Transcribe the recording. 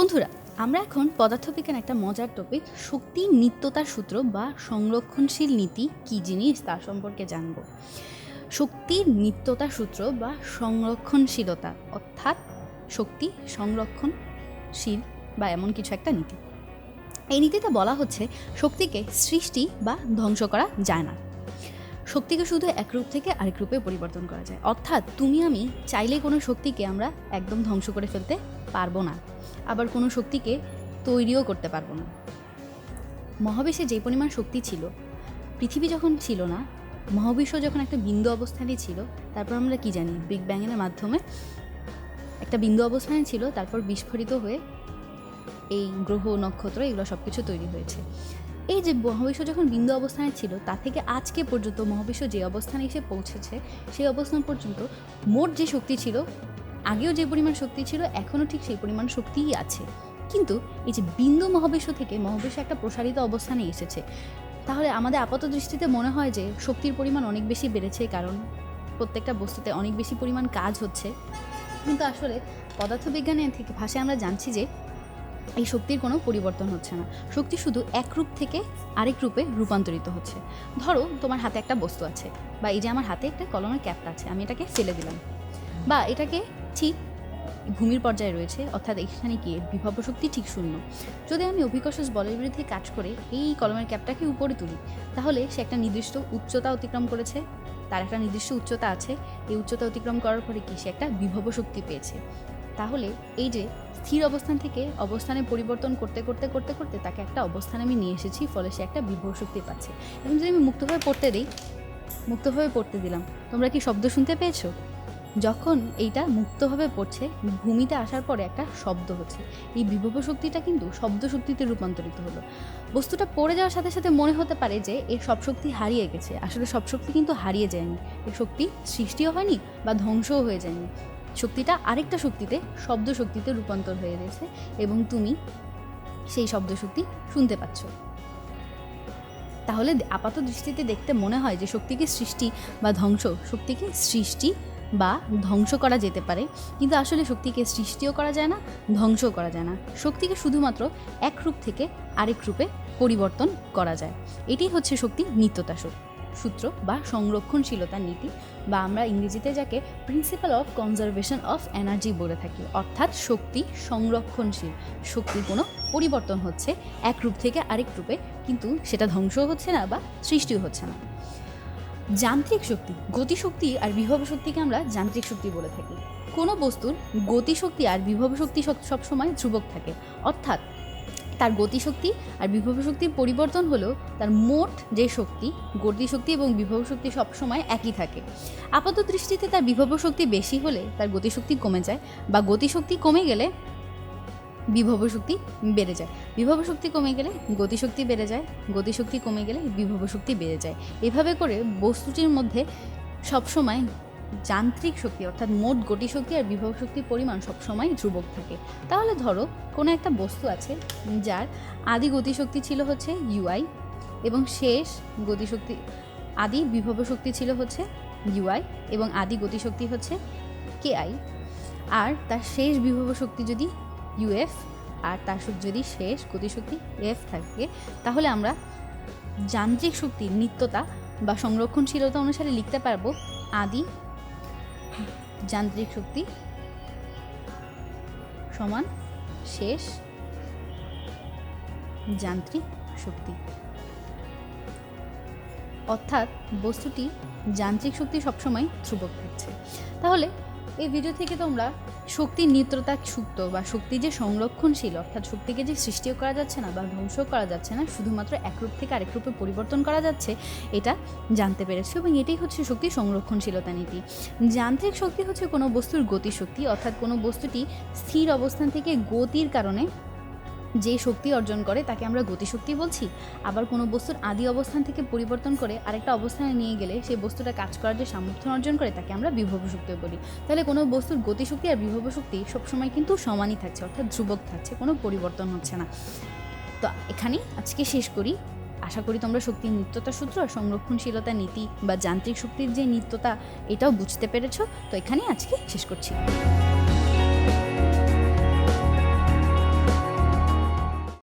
বন্ধুরা, আমরা এখন পদার্থবিজ্ঞান একটা মজার টপিক শক্তি, নিত্যতার সূত্র বা সংরক্ষণশীল নীতি কী জিনিস তার সম্পর্কে জানব। শক্তির নিত্যতা সূত্র বা সংরক্ষণশীলতা, অর্থাৎ শক্তি, সংরক্ষণশীল বা এমন কিছু একটা নীতি। এই নীতিতে বলা হচ্ছে, শক্তিকে সৃষ্টি বা ধ্বংস করা যায় না। শক্তিকে শুধু এক রূপ থেকে আরেক রূপে পরিবর্তন করা যায়। অর্থাৎ তুমি আমি চাইলে কোনো শক্তিকে আমরা একদম ধ্বংস করে ফেলতে পারব না। আবার কোনো শক্তিকে তৈরিও করতে পারব না। মহাবিশ্বে যে পরিমাণ শক্তি ছিল, পৃথিবী যখন ছিল না, মহাবিশ্ব যখন একটা বিন্দু অবস্থানে ছিল, তারপর আমরা কি জানি? বিগ ব্যাংয়ের মাধ্যমে একটা বিন্দু অবস্থানে ছিল, তারপর বিস্ফোরিত হয়ে এই গ্রহ, নক্ষত্র, এগুলো সব কিছু তৈরি হয়েছে। এই যে মহাবিশ্ব যখন বিন্দু অবস্থানে ছিল, তা থেকে আজকে পর্যন্ত মহাবিশ্ব যে অবস্থানে এসে পৌঁছেছে, সেই অবস্থান পর্যন্ত মোট যে শক্তি ছিল, আগেও যে পরিমাণ শক্তি ছিল, এখনও ঠিক সেই পরিমাণ শক্তিই আছে। কিন্তু এই যে বিন্দু মহাবিশ্ব থেকে মহাবিশ্ব একটা প্রসারিত অবস্থানে এসেছে, তাহলে আমাদের আপাত দৃষ্টিতে মনে হয় যে শক্তির পরিমাণ অনেক বেশি বেড়েছে, কারণ প্রত্যেকটা বস্তুতে অনেক বেশি পরিমাণ কাজ হচ্ছে। কিন্তু আসলে পদার্থবিজ্ঞানের থেকে ভাষায় আমরা জানছি যে এই শক্তির কোনো পরিবর্তন হচ্ছে না। শক্তি শুধু এক রূপ থেকে আরেক রূপে রূপান্তরিত হচ্ছে। ধরো, তোমার হাতে একটা বস্তু আছে, বা এই যে আমার হাতে একটা কলমের ক্যাপটা আছে, আমি এটাকে ফেলে দিলাম। বা এটাকে ঠিক ভূমির পর্যায়ে রয়েছে, অর্থাৎ এখানে গিয়ে বিভব শক্তি ঠিক শূন্য। যদি আমি অভিকর্ষজ বলের বিরুদ্ধে কাজ করে এই কলমের ক্যাপটাকে উপরে তুলি, তাহলে সে একটা নির্দিষ্ট উচ্চতা অতিক্রম করেছে। তার একটা নির্দিষ্ট উচ্চতা আছে। এই উচ্চতা অতিক্রম করার পরে কি সে একটা বিভব শক্তি পেয়েছে। তাহলে এই যে স্থির অবস্থান থেকে অবস্থানে পরিবর্তন করতে করতে করতে করতে তাকে একটা অবস্থানে আমি নিয়ে এসেছি, ফলে সে একটা বিভব শক্তি পাচ্ছে। এবং যদি আমি মুক্তভাবে পড়তে দিই মুক্তভাবে পড়তে দিলাম, তোমরা কি শব্দ শুনতে পেয়েছ? যখন এইটা মুক্তভাবে পড়ছে, ভূমিতে আসার পরে একটা শব্দ হচ্ছে। এই বিভব শক্তিটা কিন্তু শব্দ শক্তিতে রূপান্তরিত হলো। বস্তুটা পড়ে যাওয়ার সাথে সাথে মনে হতে পারে যে এর সব শক্তি হারিয়ে গেছে। আসলে সব শক্তি কিন্তু হারিয়ে যায়নি। এই শক্তি সৃষ্টিও হয়নি বা ধ্বংসও হয়ে যায়নি। শক্তিটা আরেকটা শক্তিতে শব্দ শক্তিতে রূপান্তর হয়ে গেছে এবং তুমি সেই শব্দ শক্তি শুনতে পাচ্ছ। তাহলে আপাত দৃষ্টিতে দেখতে মনে হয় যে শক্তিকে সৃষ্টি বা ধ্বংস, শক্তিকে সৃষ্টি বা ধ্বংস করা যেতে পারে। কিন্তু আসলে শক্তিকে সৃষ্টিও করা যায় না, ধ্বংসও করা যায় না। শক্তিকে শুধুমাত্র এক রূপ থেকে আরেক রূপে পরিবর্তন করা যায়। এটি হচ্ছে শক্তি নিত্যতা সূত্র বা সংরক্ষণশীলতার নীতি বা আমরা ইংরেজিতে যাকে principle of conservation of energy বলে থাকি, অর্থাৎ শক্তি সংরক্ষণশীল। শক্তির কোনো পরিবর্তন হচ্ছে এক রূপ থেকে আরেক রূপে, কিন্তু সেটা ধ্বংসও হচ্ছে না বা সৃষ্টিও হচ্ছে না। যান্ত্রিক শক্তি, গতিশক্তি আর বিভব শক্তিকে আমরা যান্ত্রিক শক্তি বলে থাকি। কোনো বস্তুর গতিশক্তি আর বিভব শক্তি সবসময় ধ্রুবক থাকে, অর্থাৎ তার গতিশক্তি আর বিভব শক্তির পরিবর্তন হলো তার মোট যে শক্তি গতিশক্তি এবং বিভব শক্তি সবসময় একই থাকে। আপাত দৃষ্টিতে তার বিভব শক্তি বেশি হলে তার গতিশক্তি কমে যায় বা গতিশক্তি কমে গেলে বিভব শক্তি বেড়ে যায়। বিভব শক্তি কমে গেলে গতিশক্তি বেড়ে যায়, গতিশক্তি কমে গেলে বিভব শক্তি বেড়ে যায়। এভাবে করে বস্তুটির মধ্যে সবসময় যান্ত্রিক শক্তি, অর্থাৎ মোট গতিশক্তি আর বিভব শক্তির পরিমাণ সবসময় ধ্রুবক থাকে। তাহলে ধরো, কোনো একটা বস্তু আছে যার আদি গতিশক্তি ছিল হচ্ছে ইউআই এবং শেষ গতিশক্তি আদি বিভব শক্তি ছিল হচ্ছে ইউআই এবং আদি গতিশক্তি হচ্ছে কেআই আর তার শেষ বিভব শক্তি যদি ইউএফ আর তার যদি শেষ গতিশক্তি এফ থাকে, তাহলে আমরা যান্ত্রিক শক্তির নিত্যতা বা সংরক্ষণশীলতা অনুসারে লিখতে পারব আদি যান্ত্রিক শক্তি সমান শেষ যান্ত্রিক শক্তি। অর্থাৎ বস্তুটি যান্ত্রিক শক্তি সবসময় ধ্রুবক থাকছে। তাহলে এই ভিডিও থেকে তোমরা শক্তির নিত্রতা সুক্ত বা শক্তি যে সংরক্ষণশীল, অর্থাৎ শক্তিকে যে সৃষ্টিও করা যাচ্ছে না বা ধ্বংস করা যাচ্ছে না, শুধুমাত্র এক রূপ থেকে আরেক রূপে পরিবর্তন করা যাচ্ছে, এটা জানতে পেরেছি এবং এটাই হচ্ছে শক্তি সংরক্ষণশীলতা নীতি। যান্ত্রিক শক্তি হচ্ছে কোনো বস্তুর গতিশক্তি, অর্থাৎ কোনো বস্তুটি স্থির অবস্থান থেকে গতির কারণে যে শক্তি অর্জন করে তাকে আমরা গতিশক্তি বলছি, আবার কোনো বস্তুর আদি অবস্থান থেকে পরিবর্তন করে আরেকটা অবস্থানে নিয়ে গেলে সেই বস্তুটা কাজ করার যে সামর্থ্য অর্জন করে তাকে আমরা বিভব শক্তি বলি। তাহলে কোনো বস্তুর গতিশক্তি আর বিভব শক্তি সবসময় কিন্তু সমানই থাকছে, অর্থাৎ ধ্রুবক থাকছে, কোনো পরিবর্তন হচ্ছে না। তো এখানেই আজকে শেষ করি। আশা করি তোমরা শক্তির নিত্যতা সূত্র আর সংরক্ষণশীলতা নীতি বা যান্ত্রিক শক্তির যে নিত্যতা, এটাও বুঝতে পেরেছ। তো এখানেই আজকে শেষ করছি।